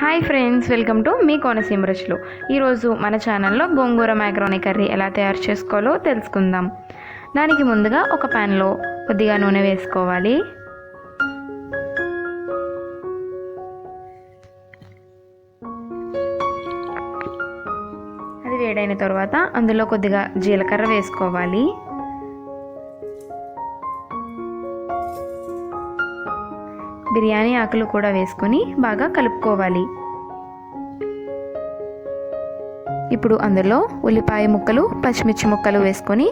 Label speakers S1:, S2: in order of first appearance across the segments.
S1: Hi friends welcome to మీ కోనసీమ రుచులు. ఈరోజు మన ఛానల్లో గోంగూర మ్యాక్రోని కర్రీ ఎలా తయారు చేసుకోవాలో తెలుసుకుందాం. దానికి ముందుగా ఒక ప్యాన్లో కొద్దిగా నూనె వేసుకోవాలి. అది వేడైన తర్వాత అందులో కొద్దిగా జీలకర్ర వేసుకోవాలి. బిర్యానీ ఆకులు కూడా వేసుకొని బాగా కలుపుకోవాలి. ఇప్పుడు అందులో ఉల్లిపాయ ముక్కలు పచ్చిమిర్చి ముక్కలు వేసుకొని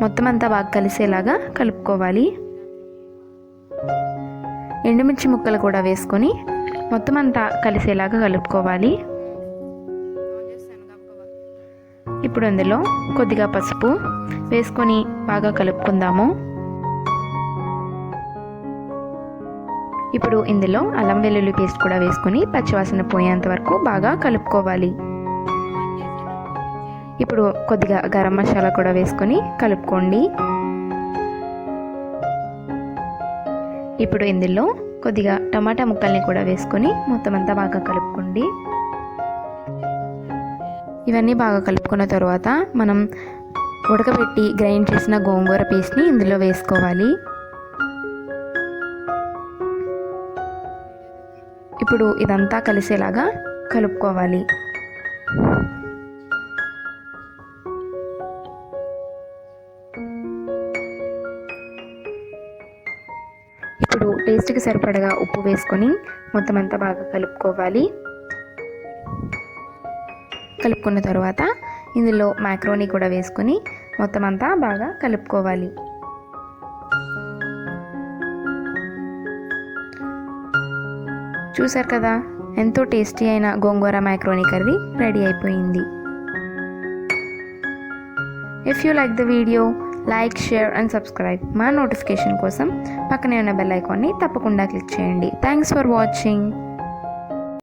S1: మొత్తం అంతా బాగా కలిసేలాగా కలుపుకోవాలి. ఎండుమిర్చి ముక్కలు కూడా వేసుకొని మొత్తం అంతా కలిసేలాగా కలుపుకోవాలి. ఇప్పుడు అందులో కొద్దిగా పసుపు వేసుకొని బాగా కలుపుకుందాము. ఇప్పుడు ఇందులో అల్లం వెల్లుల్లి పేస్ట్ కూడా వేసుకొని పచ్చివాసన పోయేంత వరకు బాగా కలుపుకోవాలి. ఇప్పుడు కొద్దిగా గరం మసాలా కూడా వేసుకొని కలుపుకోండి. ఇప్పుడు ఇందులో కొద్దిగా టమాటా ముక్కల్ని కూడా వేసుకొని మొత్తం అంతా బాగా కలుపుకోండి. ఇవన్నీ బాగా కలుపుకున్న తర్వాత మనం ఉడకబెట్టి గ్రైండ్ చేసిన గోంగూర పేస్ట్ని ఇందులో వేసుకోవాలి. ఇప్పుడు ఇదంతా కలిసేలాగా కలుపుకోవాలి. ఇప్పుడు టేస్ట్కి సరిపడగా ఉప్పు వేసుకొని మొత్తం అంతా బాగా కలుపుకోవాలి. కలుపుకున్న తర్వాత ఇందులో మ్యాక్రోని కూడా వేసుకొని మొత్తం అంతా బాగా కలుపుకోవాలి. చూసారు కదా? ఎంతో టేస్టీ అయిన గోంగూర మ్యాక్రోని కర్రీ రెడీ అయిపోయింది. If you like the video like share and subscribe మా నోటిఫికేషన్ కోసం పక్కనే ఉన్న బెల్ ఐకాన్ని తప్పకుండా క్లిక్ చేయండి. Thanks for watching